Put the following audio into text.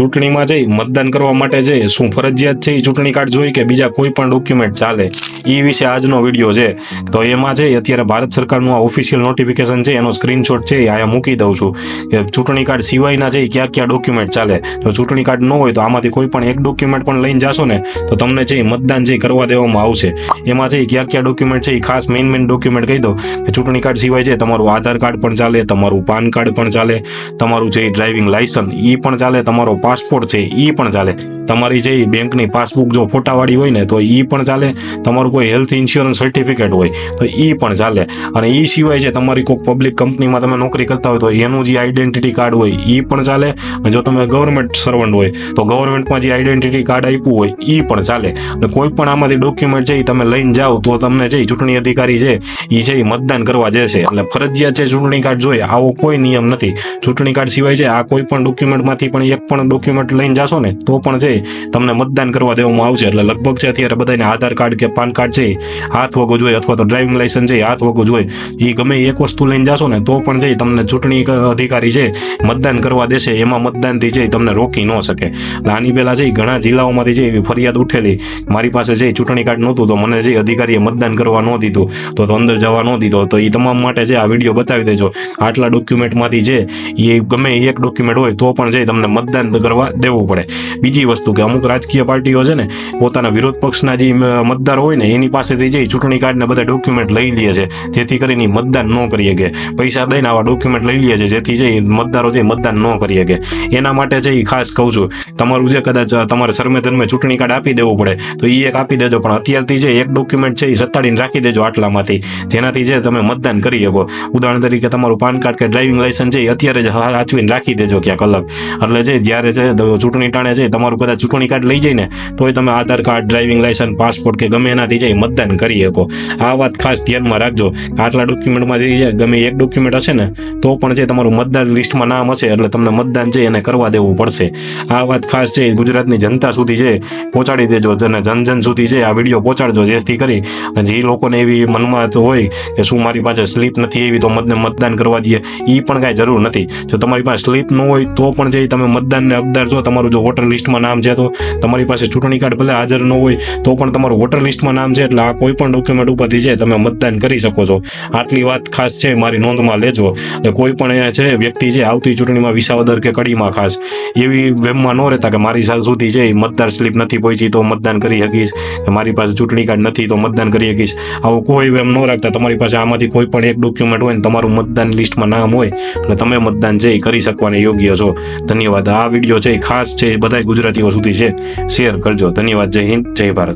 ચૂંટણીમાં જઈ મતદાન કરવા માટે છે શું ફરજિયાત છે એ ચૂંટણી કાર્ડ જોઈ કે બીજા કોઈ પણ ડોક્યુમેન્ટ ચાલે એ વિશે આજનો વીડિયો છે. તો એમાં છે, અત્યારે ભારત સરકારનું આ ઓફિશિયલ નોટિફિકેશન છે, એનો સ્ક્રીનશોટ છે, એ અહીંયા મૂકી દઉં છું. કે ચૂંટણી કાર્ડ સિવાયના છે ક્યાં કયા કયા ડોક્યુમેન્ટ ચાલે. તો ચૂંટણી કાર્ડ ન હોય તો આમાંથી કોઈ પણ એક ડોક્યુમેન્ટ પણ લઈને જાશો ને, તો તમને એ મતદાન જે કરવા દેવામાં આવશે, એમાં છે ક્યાં કયા કયા ડોક્યુમેન્ટ છે એ ખાસ મેઇન મેઇન ડોક્યુમેન્ટ કહી દો કે ચૂંટણી કાર્ડ સિવાય છે તમારું આધાર કાર્ડ પણ ચાલે, તમારું પાન કાર્ડ પણ ચાલે, તમારું છે ડ્રાઇવિંગ લાયસન્સ એ પણ ચાલે, તમારો પાસપોર્ટ છે એ પણ ચાલે. તમારી જે બેંકની પાસબુક જો ફોટાવાળી હોય ને, તો એ પણ ચાલે. તમારું કોઈ હેલ્થ ઇન્સ્યોરન્સ સર્ટિફિકેટ હોય, તો એ પણ ચાલે. અને એ સિવાય છે તમારી કોઈ પબ્લિક કંપનીમાં તમે નોકરી કરતા હોય, તો એનું જે આઈડેન્ટિટી કાર્ડ હોય એ પણ ચાલે. અને જો તમે ગવર્મેન્ટ સર્વન્ટ હોય, તો ગવર્મેન્ટમાં જે આઈડેન્ટિટી કાર્ડ આપ્યું હોય એ પણ ચાલે. અને કોઈ પણ આમાંથી ડોક્યુમેન્ટ છે એ તમે લઈને જાઓ, તો તમને જે ચૂંટણી અધિકારી છે એ છે એ મતદાન કરવા જશે. એટલે ફરજિયાત છે ચૂંટણી કાર્ડ જોઈએ, આવો કોઈ નિયમ નથી. ચૂંટણી કાર્ડ સિવાય છે, આ કોઈ પણ ડોક્યુમેન્ટમાંથી પણ એક પણ ડોક્યુમેન્ટ લઈને જશો ને, તો પણ છે તમને મતદાન કરવા દેવામાં આવશે. એટલે લગભગ છે અત્યારે બધાને આધાર કાર્ડ કે પાન કાર્ડ છે, હાથ વગો જોઈએ અથવા તો ડ્રાઇવિંગ લાઇસન્સ છે, હાથ વગો જોઈએ એ ગમે એક વસ્તુ લઈને જશો ને, તો પણ છે તમને ચૂંટણી અધિકારી છે મતદાન કરવા દેશે, એમાં મતદાનથી છે તમને રોકી ન શકે. એટલે આની પહેલાં છે ઘણા જિલ્લાઓમાંથી છે એવી ફરિયાદ ઉઠેલી, મારી પાસે છે ચૂંટણી કાર્ડ નહોતું, તો મને જે અધિકારીએ મતદાન કરવા ન દીધું, તો અંદર જવા ન દીધો. તો એ તમામ માટે છે આ વીડિયો બતાવી દેજો. આટલા ડોક્યુમેન્ટમાંથી છે એ ગમે એક ડોક્યુમેન્ટ હોય, તો પણ છે તમને મતદાન કરવા દેવું પડે. બીજી વસ્તુ કે અમુક રાજકીય પાર્ટીઓ છે ને, પોતાના વિરોધ પક્ષના જે મતદાર હોય ને, એની પાસેથી જઈ ચૂંટણી કાર્ડને બધા ડોક્યુમેન્ટ લઈ લે છે. જેથી કરીને મતદાન ન કરી શકે. પૈસા દઈને આવા ડોક્યુમેન્ટ લઈ લે છે, જેથી જઈ મતદારો જે મતદાન ન કરી શકે. એના માટે છે એ ખાસ કહું છું, તમારું જે કદાચ તમારે સર્મે ધર્મે ચૂંટણી કાર્ડ આપી દેવું પડે, તો એ એક આપી દેજો. પણ અત્યારથી જે એક ડોક્યુમેન્ટ છે એ સત્તાડીને રાખી દેજો આટલામાંથી. જેનાથી જે તમે મતદાન કરી શકો. ઉદાહરણ તરીકે તમારું પાન કાર્ડ કે ડ્રાઇવિંગ લાયસન્સ છે એ અત્યારે જ સાચવીને રાખી દેજો ક્યાંક અલગ. એટલે જે જ્યારે છે ચૂંટણી ટાણે છે, તમારું કદાચ ચૂંટણી કાર્ડ લઈ જાય ને તોય તમે Aadhaar card, driving licence passport કે ગમે એનાથી જઈ મતદાન કરી શકો. આ વાત ખાસ ધ્યાનમાં રાખજો. આટલા ડોક્યુમેન્ટમાંથી ગમે એક ડોક્યુમેન્ટ હશે ને, તો પણ છે તમારું મતદાર લિસ્ટમાં નામ હશે, એટલે તમને મતદાન છે એને કરવા દેવું પડશે. આ વાત ખાસ છે, ગુજરાતની જનતા સુધી છે, પહોંચાડી દેજો અને જન જન સુધી છે, આ વીડિયો પહોંચાડજો, જેથી કરી જે લોકોને એવી મનમાં હોય કે શું મારી પાસે સ્લીપ નથી એવી તો મતને મતદાન કરવા દઈએ એ પણ કાંઈ જરૂર નથી. જો તમારી પાસે સ્લીપ ન હોય તો પણ જે તમે મતદાનને હકદાર છો, તમારું જો વોટર લિસ્ટમાં નામ છે તો તમારી પાસે ચૂંટણી કાર્ડ ભલે હાજર ન હોય, તો પણ તમારું વોટર લિસ્ટમાં નામ છે એટલે આ કોઈ પણ ડોક્યુમેન્ટ ઉપરથી છે તમે મતદાન કરી શકો છો. આટલી વાત ખાસ છે, મારી નોંધમાં લેજો. એટલે કોઈ પણ છે, વ્યક્તિ છે આવતી ચૂંટણીમાં વિસાવદર કે કડીમાં ખાસ, એવી વેમમાં ન રહેતા કે મારી સુધી છે એ મતદાર સ્લીપ નથી પહોંચી તો મતદાન કરી શકીશ મારી પાસે ચૂંટણી કાર્ડ નથી તો મતદાન કરી શકીશ. આવો કોઈ વેમ ન રાખતા, તમારી પાસે આમાંથી કોઈ પણ એક ડોક્યુમેન્ટ હોય ને તમારું મતદાન લિસ્ટમાં નામ હોય, એટલે તમે મતદાન છે એ કરી શકવાને યોગ્ય છો. ધન્યવાદ. આ વીડિયો છે. એ ખાસ છે એ બધા ગુજરાતીઓ સુધી છે. શેર કરજો. ધન્યવાદ. જય હિન્દ. જય ભારત.